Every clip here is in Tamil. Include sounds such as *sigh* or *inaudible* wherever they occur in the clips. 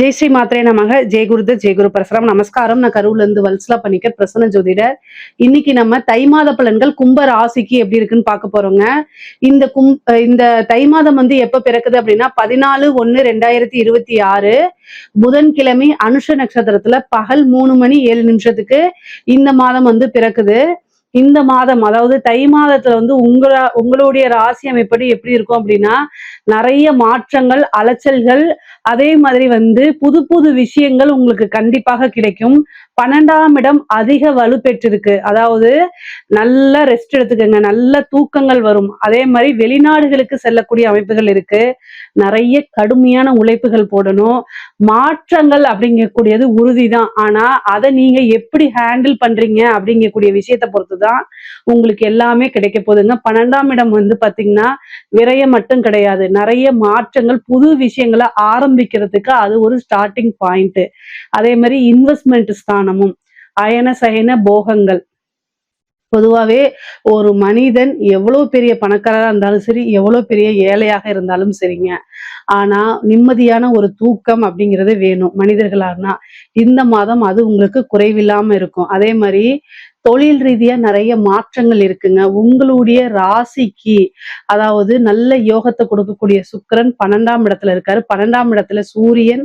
ஜெய் ஸ்ரீ மாத்திரை நமக. ஜெய் குருத ஜெய் குரு பரசுராம். நமஸ்காரம். நான் கரூர்ல இருந்து வல்சலா பண்ணிக்க பிரசன்ன ஜோதிடர். இன்னைக்கு நம்ம தை மாத பலன்கள் கும்ப ராசிக்கு எப்படி இருக்குன்னு பார்க்க போறோங்க. இந்த கும் இந்த தை மாதம் வந்து எப்ப பிறக்குது அப்படின்னா பதினாலு ஒன்னு ரெண்டாயிரத்தி இருபத்தி ஆறு. புதன்கிழமை அனுஷ நட்சத்திரத்துல பகல் மூணு மணி ஏழு நிமிஷத்துக்கு இந்த மாதம் வந்து பிறக்குது. இந்த மாதம் அதாவது தை மாதத்துல வந்து உங்கள உங்களுடைய ராசி அமைப்படி எப்படி இருக்கும் அப்படின்னா நிறைய மாற்றங்கள் அலைச்சல்கள் அதே மாதிரி வந்து புது புது விஷயங்கள் உங்களுக்கு கண்டிப்பாக கிடைக்கும். பன்னெண்டாம் இடம் அதிக வலு பெற்றிருக்கு. அதாவது நல்ல ரெஸ்ட் எடுத்துக்கோங்க. நல்ல தூக்கங்கள் வரும். அதே மாதிரி வெளிநாடுகளுக்கு செல்லக்கூடிய அமைப்புகள் இருக்கு. நிறைய கடுமையான உழைப்புகள் போடணும். மாற்றங்கள் அப்படிங்கக்கூடியது உறுதிதான். ஆனா அதை நீங்க எப்படி ஹேண்டில் பண்றீங்க அப்படிங்கக்கூடிய விஷயத்தை பொறுத்து தான் உங்களுக்கு எல்லாமே கிடைக்க போகுதுங்க. பன்னெண்டாம் இடம் வந்து பாத்தீங்கன்னா விரைய மட்டும் கிடையாது. நிறைய மாற்றங்கள் புது விஷயங்களை ஆரம்பிக்கிறதுக்கு அது ஒரு ஸ்டார்டிங் பாயிண்ட் அதே மாதிரி இன்வெஸ்ட்மெண்ட் ஸ்தானமும் அயன சயன போகங்கள். பொதுவாகவே ஒரு மனிதன் எவ்வளவு பெரிய பணக்காரரா இருந்தாலும் சரி எவ்வளவு பெரிய ஏழையாக இருந்தாலும் சரிங்க. ஆனா நிம்மதியான ஒரு தூக்கம் அப்படிங்கிறது வேணும் மனிதர்களானா. இந்த மாதம் அது உங்களுக்கு குறைவில்லாம இருக்கும். அதே மாதிரி தொழில் ரீதியா நிறைய மாற்றங்கள் இருக்குங்க. உங்களுடைய ராசிக்கு அதாவது நல்ல யோகத்தை கொடுக்கக்கூடிய சுக்கரன் பன்னெண்டாம் இடத்துல இருக்காரு. பன்னெண்டாம் இடத்துல சூரியன்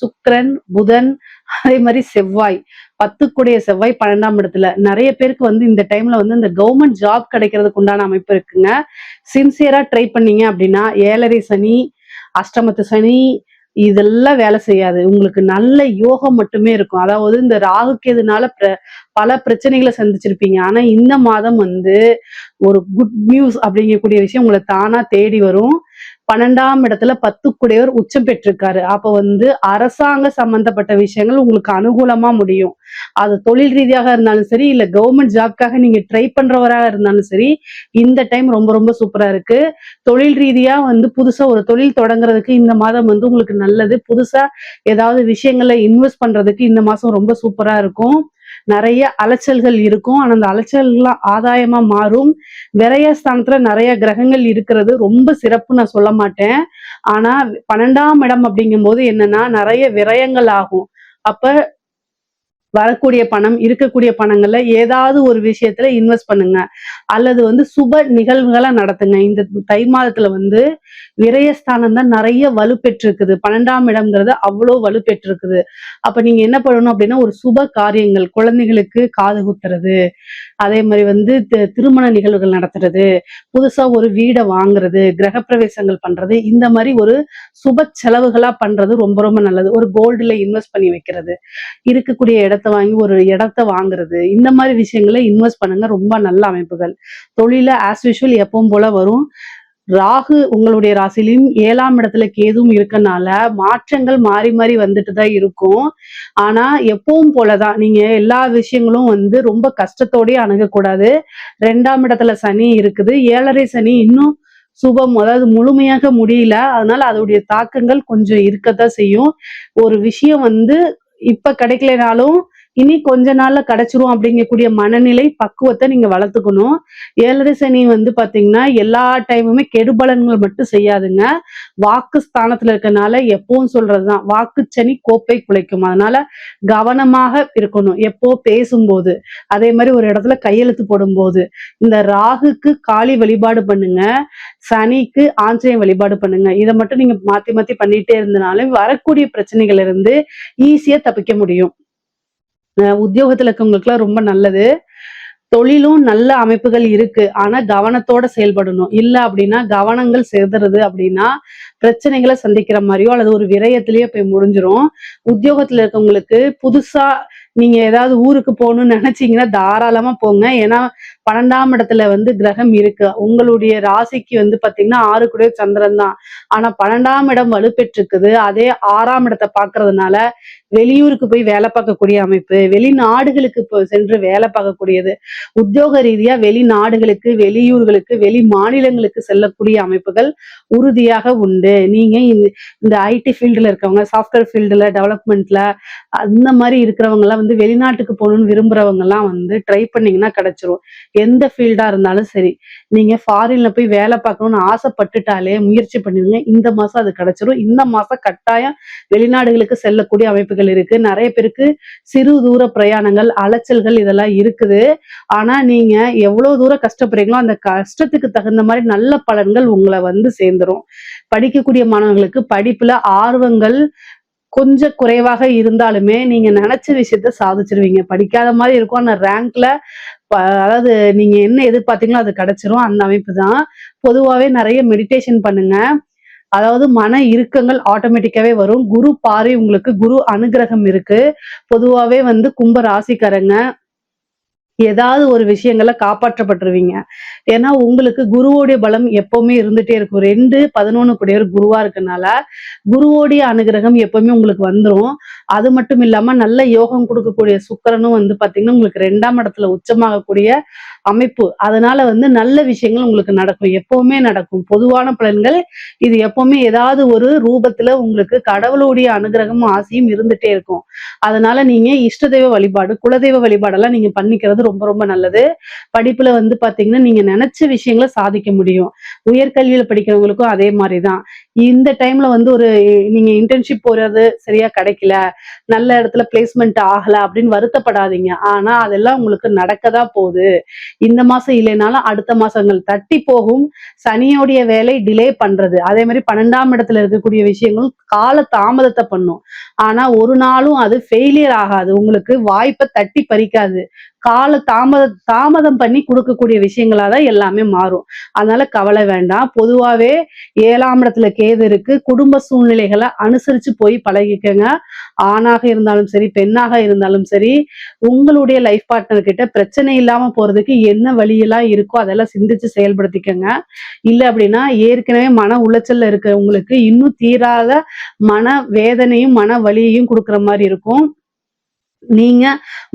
சுக்கரன் புதன் அதே மாதிரி செவ்வாய் பத்துக்குடைய செவ்வாய் பன்னெண்டாம் இடத்துல. நிறைய பேருக்கு வந்து இந்த டைம்ல வந்து இந்த கவர்மெண்ட் ஜாப் கிடைக்கிறதுக்கு உண்டான அமைப்பு இருக்குங்க. சின்சியரா ட்ரை பண்ணீங்க அப்படின்னா ஏழரை சனி அஷ்டமத்து சனி இதெல்லாம் வேலை செய்யாது. உங்களுக்கு நல்ல யோகம் மட்டுமே இருக்கும். அதாவது இந்த ராகுக்கேதுனால பிர- பல பிரச்சனைகளை சந்திச்சிருப்பீங்க. ஆனா இந்த மாதம் வந்து ஒரு குட் நியூஸ் அப்படிங்கக்கூடிய விஷயம் உங்களை தானா தேடி வரும். பன்னெண்டாம் இடத்துல பத்துக்குடையவர் உச்சம் பெற்றிருக்காரு. அப்ப வந்து அரசாங்க சம்பந்தப்பட்ட விஷயங்கள் உங்களுக்கு அனுகூலமா முடியும். அது தொழில் ரீதியாக இருந்தாலும் சரி இல்ல கவர்மெண்ட் ஜாப்காக நீங்க ட்ரை பண்றவராக இருந்தாலும் சரி இந்த டைம் ரொம்ப ரொம்ப சூப்பரா இருக்கு. தொழில் ரீதியா வந்து புதுசா ஒரு தொழில் தொடங்குறதுக்கு இந்த மாதம் வந்து உங்களுக்கு நல்லது. புதுசா ஏதாவது விஷயங்கள்ல இன்வெஸ்ட் பண்றதுக்கு இந்த மாசம் ரொம்ப சூப்பரா இருக்கும். நிறைய அலைச்சல்கள் இருக்கும். ஆனா அந்த அலைச்சல்லாம் ஆதாயமா மாறும். விரயஸ்தானத்துல நிறைய கிரகங்கள் இருக்கிறது. ரொம்ப சிறப்பு நான் சொல்ல மாட்டேன். ஆனா பன்னெண்டாம் இடம் அப்படிங்கும்போது என்னன்னா நிறைய விரயங்கள் ஆகும். அப்ப வரக்கூடிய பணம் இருக்கக்கூடிய பணங்கள்ல ஏதாவது ஒரு விஷயத்துல இன்வெஸ்ட் பண்ணுங்க. அல்லது வந்து சுப நிகழ்வுகளை நடத்துங்க. இந்த தை மாதத்துல வந்து விரயஸ்தானம் தான் நிறைய வலுப்பெற்றிருக்குது. பன்னெண்டாம் இடம்ங்கிறது அவ்வளோ வலுப்பெற்றிருக்குது. அப்ப நீங்க என்ன பண்ணணும் அப்படின்னா ஒரு சுப காரியங்கள் குழந்தைகளுக்கு காது குத்துறது அதே மாதிரி வந்து தி- திருமண நிகழ்வுகள் நடத்துறது புதுசா ஒரு வீடை வாங்குறது கிரகப்பிரவேசங்கள் பண்றது இந்த மாதிரி ஒரு சுப செலவுகளா பண்றது ரொம்ப ரொம்ப நல்லது. ஒரு கோல்டுல இன்வெஸ்ட் பண்ணி வைக்கிறது இருக்கக்கூடிய இடத்த வாங்கி ஒரு இடத்த வாங்குறது இந்த மாதிரி விஷயங்களை இன்வெஸ்ட் பண்ணுங்க. ரொம்ப நல்ல அமைப்புகள். தொழில ஆஸ் யூஷுவல் எப்பவும் போல வரும். ராகு உங்களுடைய ராசிலையும் ஏழாம் இடத்துல கேதுவும் இருக்கனால மாற்றங்கள் மாறி மாறி வந்துட்டு தான் இருக்கும். ஆனா எப்பவும் போலதான். நீங்க எல்லா விஷயங்களும் வந்து ரொம்ப கஷ்டத்தோடயே அணுகக்கூடாது. ரெண்டாம் இடத்துல சனி இருக்குது. ஏழரை சனி இன்னும் சுபம் அதாவது முழுமையாக முடியல. அதனால அதோடைய தாக்கங்கள் கொஞ்சம் இருக்கத்தான் செய்யும். ஒரு விஷயம் வந்து இப்ப கிடைக்கலனாலும் இனி கொஞ்ச நாள்ல கிடைச்சிரும் அப்படிங்கக்கூடிய மனநிலை பக்குவத்தை நீங்க வளர்த்துக்கணும். ஏழரை சனி வந்து பாத்தீங்கன்னா எல்லா டைமுமே கெடுபலன்கள் மட்டும் செய்யாதுங்க. வாக்கு ஸ்தானத்துல இருக்கனால எப்பவும் சொல்றதுதான். வாக்கு சனி கோப்பை குலைக்கும். அதனால கவனமாக இருக்கணும். எப்போ பேசும்போது. அதே மாதிரி ஒரு இடத்துல கையெழுத்து போடும்போது. இந்த ராகுக்கு காளி வழிபாடு பண்ணுங்க. சனிக்கு ஆஞ்சநேயம் வழிபாடு பண்ணுங்க. இதை மட்டும் நீங்க மாத்தி மாத்தி பண்ணிட்டே இருந்தனாலும் வரக்கூடிய பிரச்சனைகள் இருந்து ஈஸியா தப்பிக்க முடியும். உத்தியோகத்துல இருக்கவங்களுக்குலாம் ரொம்ப நல்லது. தொழிலும் நல்ல அமைப்புகள் இருக்கு. ஆனா கவனத்தோட செயல்படணும். இல்ல அப்படின்னா கவனங்கள் செதுறது அப்படின்னா பிரச்சனைகளை சந்திக்கிற மாதிரியோ அல்லது ஒரு விரயத்திலேயே போய் முடிஞ்சிரும். உத்தியோகத்துல இருக்கவங்களுக்கு புதுசா நீங்க ஏதாவது ஊருக்கு போகணும்னு நினைச்சீங்கன்னா தாராளமா போங்க. ஏன்னா பன்னெண்டாம் இடத்துல வந்து கிரகம் இருக்கு. உங்களுடைய ராசிக்கு வந்து பாத்தீங்கன்னா ஆறு கூட சந்திரன் தான். ஆனா பன்னெண்டாம் இடம் வலுப்பெற்றிருக்குது. அதே ஆறாம் இடத்தை பாக்குறதுனால வெளியூருக்கு போய் வேலை பார்க்கக்கூடிய அமைப்பு வெளிநாடுகளுக்கு இப்போ சென்று வேலை பார்க்கக்கூடியது உத்தியோக ரீதியா வெளிநாடுகளுக்கு வெளியூர்களுக்கு வெளி மாநிலங்களுக்கு செல்லக்கூடிய அமைப்புகள் உறுதியாக உண்டு. நீங்க இந்த- இந்த ஐடி ஃபீல்டுல இருக்கவங்க சாஃப்ட்வேர் ஃபீல்டுல டெவலப்மெண்ட்ல அந்த மாதிரி இருக்கிறவங்க எல்லாம் வந்து வெளிநாட்டுக்கு போகணும்னு விரும்புறவங்க எல்லாம் வந்து ட்ரை பண்ணீங்கன்னா கிடைச்சிரும். எந்த ஃபீல்டா இருந்தாலும் சரி. நீங்க ஃபாரின்ல போய் வேலை பார்க்கணும்னு ஆசைப்பட்டுட்டாலே முயற்சி பண்ணுவீங்க. இந்த மாசம் அது கிடைச்சிரும். இந்த மாசம் கட்டாயம் வெளிநாடுகளுக்கு செல்லக்கூடிய அமைப்பு வாய்ப்புகள் இருக்கு. நிறைய பேருக்கு சிறு தூர பிரயாணங்கள் அலைச்சல்கள் இதெல்லாம் இருக்குது. ஆனா நீங்க எவ்வளவு தூரம் கஷ்டப்படுறீங்களோ அந்த கஷ்டத்துக்கு தகுந்த மாதிரி நல்ல பலன்கள் உங்களை வந்து சேர்ந்துரும். படிக்கக்கூடிய மாணவர்களுக்கு படிப்புல ஆர்வங்கள் கொஞ்சம் குறைவாக இருந்தாலுமே நீங்க நினைச்ச விஷயத்த சாதிச்சிருவீங்க. படிக்காத மாதிரி இருக்கும். ஆனா ரேங்க்ல அதாவது நீங்க என்ன எதிர்பார்த்தீங்களோ அது கிடைச்சிரும். அந்த அமைப்பு தான். பொதுவாவே நிறைய மெடிடேஷன் பண்ணுங்க. அதாவது மன இறுக்கங்கள் ஆட்டோமேட்டிக்காவே வரும். குரு பாறை உங்களுக்கு குரு அனுகிரகம் இருக்கு. பொதுவாவே வந்து கும்ப ராசிக்காரங்க ஏதாவது ஒரு விஷயங்களை காப்பாற்றப்பட்டுருவீங்க. ஏன்னா உங்களுக்கு குருவோடைய பலம் எப்பவுமே இருந்துட்டே இருக்கும். ரெண்டு பதினொன்னு கூடியவர் குருவா இருக்கனால குருவோடைய அனுகிரகம் எப்பவுமே உங்களுக்கு வந்துரும். அது மட்டும் இல்லாம நல்ல யோகம் கொடுக்கக்கூடிய சுக்கரனும் வந்து பாத்தீங்கன்னா உங்களுக்கு ரெண்டாம் இடத்துல உச்சமாகக்கூடிய அமைப்பு. அதனால வந்து நல்ல விஷயங்கள் உங்களுக்கு நடக்கும். எப்பவுமே நடக்கும். பொதுவான பலன்கள் இது எப்பவுமே ஏதாவது ஒரு ரூபத்துல உங்களுக்கு கடவுளுடைய அனுகிரகமும் ஆசையும் இருந்துட்டே இருக்கும். அதனால நீங்க இஷ்ட தெய்வ வழிபாடு குலதெய்வ வழிபாடெல்லாம் நீங்க பண்ணிக்கிறது ரொம்ப ரொம்ப நல்லது. படிப்புல வந்து பாத்தீங்கன்னா நீங்க நினைச்ச விஷயங்களை சாதிக்க முடியும். உயர்கல்வியில படிக்கிறவங்களுக்கும் அதே மாதிரிதான். இந்த டைம்ல வந்து ஒரு நீங்க இன்டர்ன்ஷிப் போறது சரியா கிடைக்கல நல்ல இடத்துல பிளேஸ்மெண்ட் ஆகல அப்படின்னு வருத்தப்படாதீங்க. ஆனா அதெல்லாம் உங்களுக்கு நடக்கதான் போகுது. இந்த மாசம் இல்லைனாலும் அடுத்த மாசங்கள் தட்டி போகும். சனியோடைய வேலை டிலே பண்றது. அதே மாதிரி பன்னெண்டாம் இடத்துல இருக்கக்கூடிய விஷயங்கள் கால தாமதத்தை பண்ணும். ஆனா ஒரு நாளும் அது ஃபெயிலியர் ஆகாது. உங்களுக்கு வாய்ப்பை தட்டி பறிக்காது. கால தாமத தாமதம் பண்ணி கொடுக்கக்கூடிய விஷயங்களா தான் எல்லாமே மாறும். அதனால கவலை வேண்டாம். பொதுவாகவே ஏழாம் இடத்துல கேது இருக்கு. குடும்ப சூழ்நிலைகளை அனுசரிச்சு போய் பழகிக்கங்க. ஆணாக இருந்தாலும் சரி பெண்ணாக இருந்தாலும் சரி உங்களுடைய லைஃப் பார்ட்னர் கிட்ட பிரச்சனை இல்லாம போறதுக்கு என்ன வழியெல்லாம் இருக்கோ அதெல்லாம் சிந்திச்சு செயல்படுத்திக்கங்க. இல்லை அப்படின்னா ஏற்கனவே மன உளைச்சல்ல இருக்கிறவங்களுக்கு இன்னும் தீராத மன வேதனையும் மன வலியையும் கொடுக்குற மாதிரி இருக்கும். நீங்க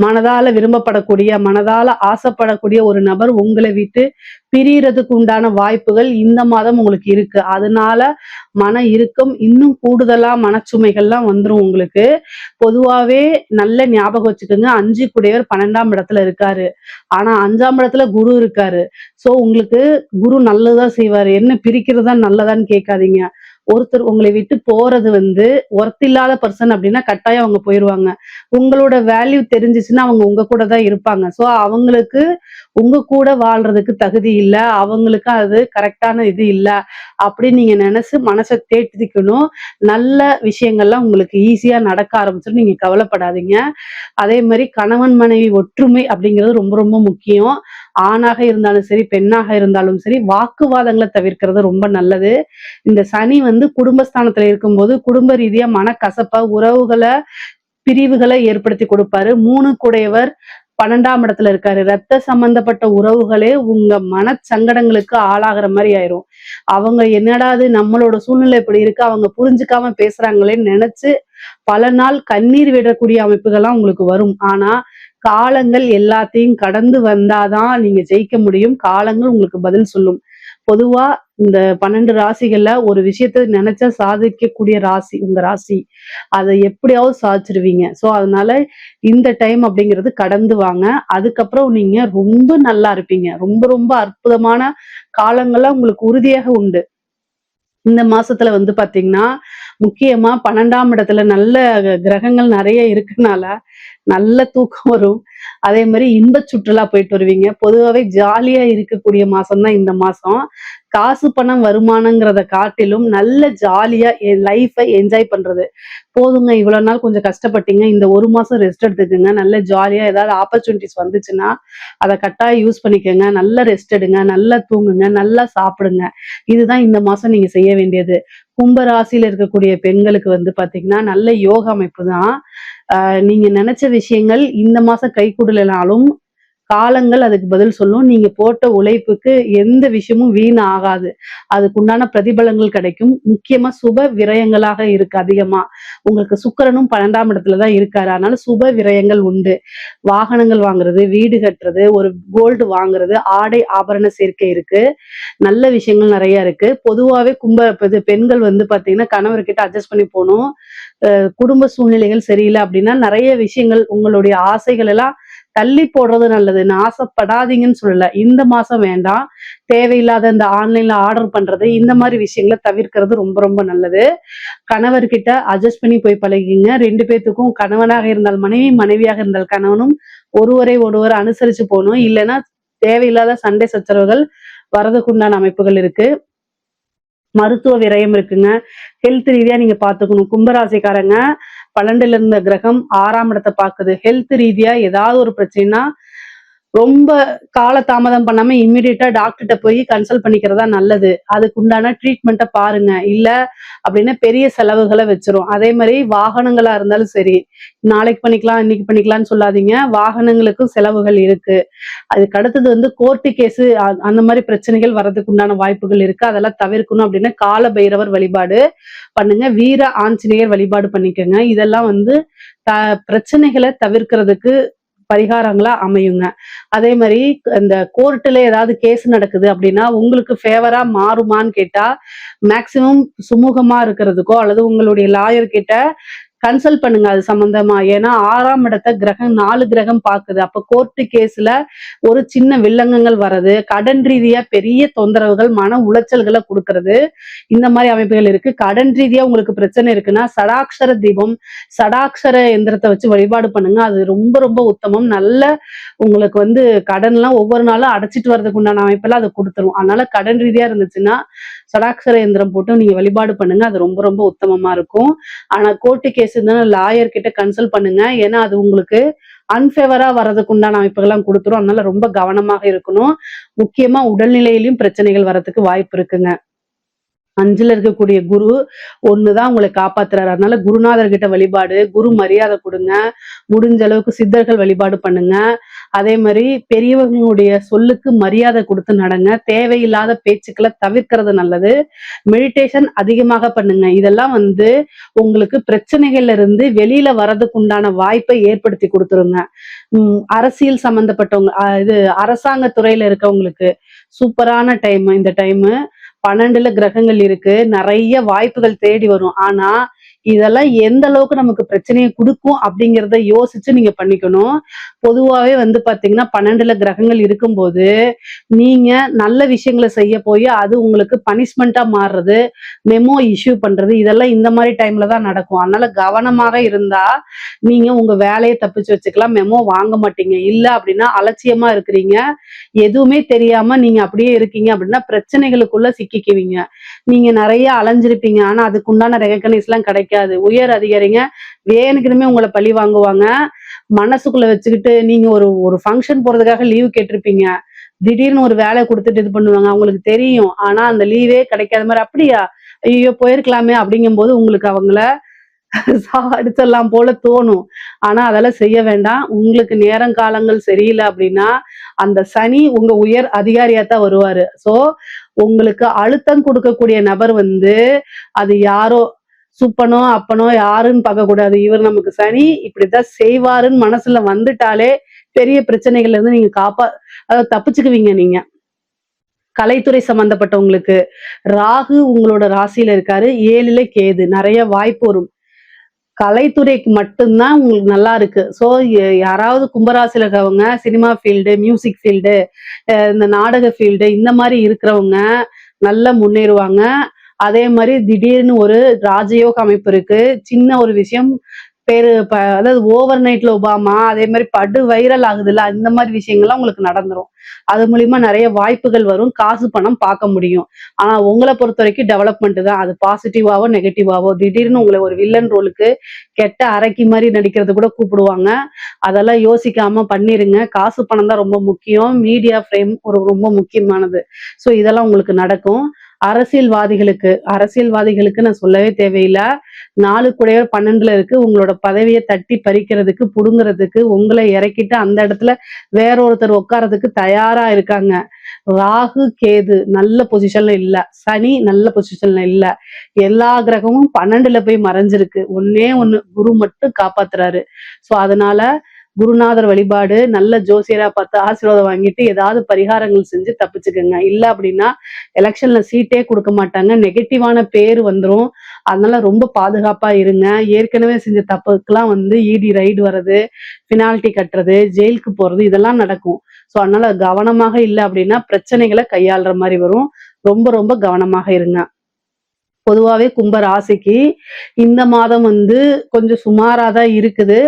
மனதால விரும்பப்படக்கூடிய மனதால ஆசைப்படக்கூடிய ஒரு நபர் உங்களை விட்டு பிரியறதுக்கு உண்டான வாய்ப்புகள் இந்த மாதம் உங்களுக்கு இருக்கு. அதனால மன இறுக்கம் இன்னும் கூடுதலா மனச்சுமைகள்லாம் வந்துரும் உங்களுக்கு. பொதுவாவே நல்ல ஞாபகம் வச்சுக்கோங்க. அஞ்சு குடையவர் பன்னெண்டாம் இடத்துல இருக்காரு. ஆனா அஞ்சாம் இடத்துல குரு இருக்காரு. சோ உங்களுக்கு குரு நல்லதா செய்வாரு. என்ன பிரிக்கிறதா நல்லதான்னு கேட்காதீங்க. ஒருத்தர் உங்களை விட்டு போறது வந்து ஒர்த் இல்லாத பர்சன் அப்படின்னா கட்டாயம் அவங்க போயிருவாங்க. உங்களோட வேல்யூ தெரிஞ்சிச்சுன்னா அவங்க உங்க கூட தான் இருப்பாங்க. சோ அவங்களுக்கு உங்க கூட வாழ்றதுக்கு தகுதி இல்ல அவங்களுக்கு அது கரெக்டான இது இல்ல அப்படின்னு நீங்க நினைச்சு மனசை தேர்த்திக்கணும் நல்ல விஷயங்கள்லாம் உங்களுக்கு ஈஸியா நடக்க ஆரம்பிச்சிடும். நீங்க கவலைப்படாதீங்க. அதே மாதிரி கணவன் மனைவி ஒற்றுமை அப்படிங்கிறது ரொம்ப ரொம்ப முக்கியம். ஆணாக இருந்தாலும் சரி பெண்ணாக இருந்தாலும் சரி வாக்குவாதங்களை தவிர்க்கிறது ரொம்ப நல்லது. இந்த சனி வந்து குடும்பஸ்தானத்துல இருக்கும்போது குடும்ப ரீதியா மனக்கசப்ப உறவுகளை பிரிவுகளை ஏற்படுத்தி கொடுப்பாரு. மூணு குடையவர் பன்னெண்டாம் இடத்துல இருக்காரு. ரத்த சம்பந்தப்பட்ட உறவுகளே உங்க மனச்சங்கடங்களுக்கு ஆளாகிற மாதிரி ஆயிரும். அவங்க என்னடாது நம்மளோட சூழ்நிலை இப்படி இருக்கு அவங்க புரிஞ்சுக்காம பேசுறாங்களேன்னு நினைச்சு பல நாள் கண்ணீர் விடக்கூடிய அமைப்புகள்லாம் உங்களுக்கு வரும். ஆனா காலங்கள் எல்லாத்தையும் கடந்து வந்தாதான் நீங்க ஜெயிக்க முடியும். காலங்கள் உங்களுக்கு பதில் சொல்லும். பொதுவா இந்த பன்னெண்டு ராசிகள்ல ஒரு விஷயத்த நினைச்சா சாதிக்கக்கூடிய ராசி உங்க ராசி. அதை எப்படியாவது சாதிச்சிருவீங்க. சோ அதனால இந்த டைம் அப்படிங்கிறது கடந்து வாங்க. அதுக்கப்புறம் நீங்க ரொம்ப நல்லா இருப்பீங்க. ரொம்ப ரொம்ப அற்புதமான காலங்கள்லாம் உங்களுக்கு உறுதியாக உண்டு. இந்த மாசத்துல வந்து பாத்தீங்கன்னா முக்கியமா பன்னெண்டாம் இடத்துல நல்ல கிரகங்கள் நிறைய இருக்கனால நல்ல தூக்கம் வரும். அதே மாதிரி இன்ப சுற்றுலா போயிட்டு வருவீங்க. பொதுவாகவே ஜாலியா இருக்கக்கூடிய மாசம் தான் இந்த மாசம். காசு பணம் வருமானங்கிறத காட்டிலும் நல்ல ஜாலியா என் லைஃபை என்ஜாய் பண்றது. போதுங்க இவ்வளவு நாள் கொஞ்சம் கஷ்டப்பட்டீங்க இந்த ஒரு மாசம் ரெஸ்ட் எடுத்துக்கோங்க நல்ல ஜாலியா ஏதாவது ஆப்பர்ச்சுனிட்டிஸ் வந்துச்சுன்னா அதை கட்டாயம் யூஸ் பண்ணிக்கோங்க நல்ல ரெஸ்ட் எடுங்க நல்லா தூங்குங்க நல்லா சாப்பிடுங்க. இதுதான் இந்த மாசம் நீங்க செய்ய வேண்டியது. கும்ப ராசியில இருக்கக்கூடிய பெண்களுக்கு வந்து பாத்தீங்கன்னா நல்ல யோக அமைப்பு தான். நீங்க நினைச்ச விஷயங்கள் இந்த மாசம் கை கூடலனாலும் காலங்கள் அதுக்கு பதில் சொல்லும். நீங்க போட்ட உழைப்புக்கு எந்த விஷயமும் வீண் ஆகாது அதுக்குண்டான பிரதிபலங்கள் கிடைக்கும். முக்கியமா சுப விரயங்களாக இருக்கு அதிகமா. உங்களுக்கு சுக்கரனும் பன்னெண்டாம் இடத்துல தான் இருக்காரு. அதனால சுப விரயங்கள் உண்டு. வாகனங்கள் வாங்குறது வீடு கட்டுறது ஒரு கோல்டு வாங்குறது ஆடை ஆபரண சேர்க்கை இருக்கு. நல்ல விஷயங்கள் நிறைய இருக்கு. பொதுவாகவே கும்ப இது பெண்கள் வந்து பாத்தீங்கன்னா கணவர்கிட்ட அட்ஜஸ்ட் பண்ணி போகணும். குடும்ப சூழ்நிலைகள் சரியில்லை அப்படின்னா நிறைய விஷயங்கள் உங்களுடைய ஆசைகள் எல்லாம் தள்ளி போடுறது நல்லதுன்னு ஆசைப்படாதீங்கன்னு சொல்லல. இந்த மாசம் வேண்டாம். தேவையில்லாத இந்த ஆன்லைன்ல ஆர்டர் பண்றது இந்த மாதிரி விஷயங்களை தவிர்க்கிறது ரொம்ப ரொம்ப நல்லது. கணவர்கிட்ட அட்ஜஸ்ட் பண்ணி போய் பழகிங்க ரெண்டு பேர்த்துக்கும் கணவனாக இருந்தால் மனைவி மனைவியாக இருந்தால் கணவனும் ஒருவரை ஒருவர் அனுசரிச்சு போகணும். இல்லைன்னா தேவையில்லாத சண்டை சச்சரவுகள் வரதுக்குண்டான அமைப்புகள் இருக்கு. மருத்துவ விரயம் இருக்குங்க. ஹெல்த் ரீதியா நீங்க பாத்துக்கணும். கும்பராசிக்காரங்க பன்னெண்டுல இருந்த கிரகம் ஆறாம் இடத்தை பாக்குது. ஹெல்த் ரீதியா ஏதாவது ஒரு பிரச்சனைனா ரொம்ப கால தாமதம் பண்ணாம இம்மிடியட்டா டாக்டர்கிட்ட போய் கன்சல்ட் பண்ணிக்கிறதா நல்லது. அதுக்கு உண்டான ட்ரீட்மெண்ட்டை பாருங்க. இல்ல அப்படின்னா பெரிய செலவுகளை வச்சிரும். அதே மாதிரி வாகனங்களா இருந்தாலும் சரி நாளைக்கு பண்ணிக்கலாம் இன்னைக்கு பண்ணிக்கலாம்னு சொல்லாதீங்க. வாகனங்களுக்கும் செலவுகள் இருக்கு. அதுக்கு அடுத்தது வந்து கோர்ட்டு கேஸு அந்த மாதிரி பிரச்சனைகள் வர்றதுக்கு உண்டான வாய்ப்புகள் இருக்கு. அதெல்லாம் தவிர்க்கணும் அப்படின்னா கால பைரவர் வழிபாடு பண்ணுங்க. வீர ஆஞ்சநேயர் வழிபாடு பண்ணிக்கோங்க. இதெல்லாம் வந்து த பிரச்சனைகளை தவிர்க்கிறதுக்கு பரிகாரங்களா அமையுங்க. அதே மாதிரி இந்த கோர்ட்டில் ஏதாவது கேஸ் நடக்குது அப்படின்னா உங்களுக்கு ஃபேவரா மாறுமான்னு கேட்டா மேக்சிமம் சுமூகமா இருக்கிறதுக்கோ அல்லது உங்களுடைய லாயர் கிட்ட கன்சல்ட் பண்ணுங்க அது சம்பந்தமா. ஏன்னா ஆறாம் இடத்த கிரகம் நாலு கிரகம் பாக்குது அப்ப கோர்ட்டு கேஸ்ல ஒரு சின்ன வில்லங்கங்கள் வர்றது கடன் ரீதியா பெரிய தொந்தரவுகள் மன உளைச்சல்களை கொடுக்கறது இந்த மாதிரி அமைப்புகள் இருக்கு. கடன் ரீதியா உங்களுக்கு பிரச்சனை இருக்குன்னா சடாக்ஷர தீபம் சடாக்ஷர எந்திரத்தை வச்சு வழிபாடு பண்ணுங்க. அது ரொம்ப ரொம்ப உத்தமம். நல்ல உங்களுக்கு வந்து கடன்லாம் ஒவ்வொரு நாளும் அடைச்சிட்டு வர்றதுக்கு உண்டான அமைப்பெல்லாம் அது கொடுத்துரும். அதனால கடன் ரீதியா இருந்துச்சுன்னா சடாக்ஷர எந்திரம் போட்டு நீங்க வழிபாடு பண்ணுங்க. அது ரொம்ப ரொம்ப உத்தமமா இருக்கும். ஆனா கோர்ட்டு கேஸ் இருந்தாலும் லாயர் கிட்ட கன்சல்ட் பண்ணுங்க. ஏன்னா அது உங்களுக்கு அன்ஃபேவரா வர்றதுக்கு உண்டான அமைப்புகள்லாம் கொடுத்துரும். அதனால ரொம்ப கவனமாக இருக்கணும். முக்கியமா உடல்நிலையிலும் பிரச்சனைகள் வர்றதுக்கு வாய்ப்பு இருக்குங்க. அஞ்சுல இருக்கக்கூடிய குரு ஒண்ணுதான் உங்களை காப்பாத்துறாரு. அதனால குருநாதர் கிட்ட வழிபாடு குரு மரியாதை கொடுங்க. முடிஞ்ச அளவுக்கு சித்தர்கள் வழிபாடு பண்ணுங்க. அதே மாதிரி பெரியவங்களுடைய சொல்லுக்கு மரியாதை கொடுத்து நடங்க. தேவையில்லாத பேச்சுக்களை தவிர்க்கிறது நல்லது. மெடிடேஷன் அதிகமாக பண்ணுங்க. இதெல்லாம் வந்து உங்களுக்கு பிரச்சனைகள்ல இருந்து வெளியில வர்றதுக்கு உண்டான வாய்ப்பை ஏற்படுத்தி கொடுத்துருங்க. உம் அரசியல் சம்பந்தப்பட்டவங்க இது அரசாங்க துறையில இருக்கவங்களுக்கு சூப்பரான டைம் இந்த டைமு. பன்னெண்டுல கிரகங்கள் இருக்கு. நிறைய வாய்ப்புகள் தேடி வரும். ஆனா இதெல்லாம் எந்த அளவுக்கு நமக்கு பிரச்சனையை கொடுக்கும் அப்படிங்கிறத யோசிச்சு நீங்க பண்ணிக்கணும். பொதுவாகவே வந்து பாத்தீங்கன்னா பன்னெண்டுல கிரகங்கள் இருக்கும்போது நீங்க நல்ல விஷயங்களை செய்ய போய் அது உங்களுக்கு பனிஷ்மெண்டா மாறுறது மெமோ இஷ்யூ பண்றது இதெல்லாம் இந்த மாதிரி டைம்ல தான் நடக்கும். அதனால கவனமாக இருந்தா நீங்க உங்க வேலையை தப்பிச்சு வச்சுக்கலாம் மெமோ வாங்க மாட்டீங்க. இல்ல அப்படின்னா அலட்சியமா இருக்கிறீங்க. எதுவுமே தெரியாம நீங்க அப்படியே இருக்கீங்க அப்படின்னா பிரச்சனைகளுக்குள்ள சிக்கிக்குவீங்க. நீங்க நிறைய அலைஞ்சிருப்பீங்க. ஆனா அதுக்குண்டான ரெகனைஸ் எல்லாம் கிடைக்காது. உயர் அதிகாரிங்க வேணுக்குனுமே உங்களை பழி வாங்குவாங்க. மனசுக்குள்ள வச்சுக்கிட்டு நீங்க ஒரு ஒரு ஃபங்க்ஷன் போறதுக்காக லீவ் கேட்டிருப்பீங்க. திடீர்னு ஒரு வேலை கொடுத்துட்டு இது பண்ணுவாங்க அவங்களுக்கு தெரியும். ஆனா அந்த லீவே கிடைக்காத மாதிரி அப்படியா? ஐயோ போயிருக்கலாமே அப்படிங்கும்போது உங்களுக்கு அவங்கள *laughs* அடிச்சிடலாம் போல தோணும். ஆனா அதெல்லாம் செய்ய வேண்டாம். உங்களுக்கு நேரங்காலங்கள் சரியில்லை அப்படின்னா அந்த சனி உங்க உயர் அதிகாரியா தான் வருவாரு. சோ உங்களுக்கு அழுத்தம் கொடுக்கக்கூடிய நபர் வந்து அது யாரோ சுப்பனோ அப்பனோ யாருன்னு பார்க்க கூடாது. இவர் நமக்கு சனி இப்படிதான் செய்வாருன்னு மனசுல வந்துட்டாலே பெரிய பிரச்சனைகள்ல இருந்து நீங்க காப்பா அதாவது தப்பிச்சுக்குவீங்க நீங்க. கலைத்துறை சம்பந்தப்பட்டவங்களுக்கு ராகு உங்களோட ராசியில இருக்காரு. ஏழுல கேது. நிறைய வாய்ப்பு வரும். கலைத்துறைக்கு மட்டும்தான் உங்களுக்கு நல்லா இருக்கு. ஸோ யாராவது கும்பராசில இருக்கவங்க சினிமா ஃபீல்டு மியூசிக் ஃபீல்டு இந்த நாடக ஃபீல்டு இந்த மாதிரி இருக்கிறவங்க நல்லா முன்னேறுவாங்க. அதே மாதிரி திடீர்னு ஒரு ராஜயோக அமைப்பு இருக்கு. சின்ன ஒரு விஷயம். பேரு அதாவது ஓவர் நைட்ல ஒபாமா அதே மாதிரி படு வைரல் ஆகுதுல்ல இந்த மாதிரி விஷயங்கள்லாம் உங்களுக்கு நடந்துரும். அது மூலியமா நிறைய வாய்ப்புகள் வரும். காசு பணம் பார்க்க முடியும். ஆனா உங்களை பொறுத்த வரைக்கும் டெவலப்மெண்ட் தான். அது பாசிட்டிவாவோ நெகட்டிவாவோ திடீர்னு உங்களை ஒரு வில்லன் ரோலுக்கு கெட்ட அரைக்கி மாதிரி நடிக்கிறது கூட கூப்பிடுவாங்க. அதெல்லாம் யோசிக்காம பண்ணிருங்க. காசு பணம் தான் ரொம்ப முக்கியம். மீடியா ஃப்ரேம் ஒரு ரொம்ப முக்கியமானது. ஸோ இதெல்லாம் உங்களுக்கு நடக்கும். அரசியல்வாதிகளுக்கு அரசியல்வாதிகளுக்கு நான் சொல்லவே தேவையில்லை. நாலு குடையவர் பன்னெண்டுல இருக்கு. உங்களோட பதவியை தட்டி பறிக்கிறதுக்கு புடுங்கிறதுக்கு உங்களை இறக்கிட்டு அந்த இடத்துல வேற ஒருத்தர் உட்கார்றதுக்கு தயாரா இருக்காங்க. ராகு கேது நல்ல பொசிஷன்ல இல்ல. சனி நல்ல பொசிஷன்ல இல்ல. எல்லா கிரகமும் பன்னெண்டுல போய் மறைஞ்சிருக்கு. ஒன்னே ஒண்ணு குரு மட்டும் காப்பாத்துறாரு. சோ அதனால குருநாதர் வழிபாடு நல்ல ஜோசியரா பார்த்து ஆசீர்வாதம் வாங்கிட்டு ஏதாவது பரிகாரங்கள் செஞ்சு தப்பிச்சுக்கோங்க. இல்ல அப்படின்னா எலெக்ஷன்ல சீட்டே கொடுக்க மாட்டாங்க. நெகட்டிவான பேர் வந்துரும். அதனால ரொம்ப பாதுகாப்பா இருங்க. ஏற்கனவே செஞ்ச தப்புக்கெல்லாம் வந்து இடி ரைடு வர்றது பெனால்ட்டி கட்டுறது ஜெயிலுக்கு போறது இதெல்லாம் நடக்கும். ஸோ அதனால கவனமாக இல்லை அப்படின்னா பிரச்சனைகளை கையாளுற மாதிரி வரும். ரொம்ப ரொம்ப கவனமாக இருங்க. பொதுவாகவே கும்ப ராசிக்கு இந்த மாதம் வந்து கொஞ்சம் சுமாராக தான் இருக்குது.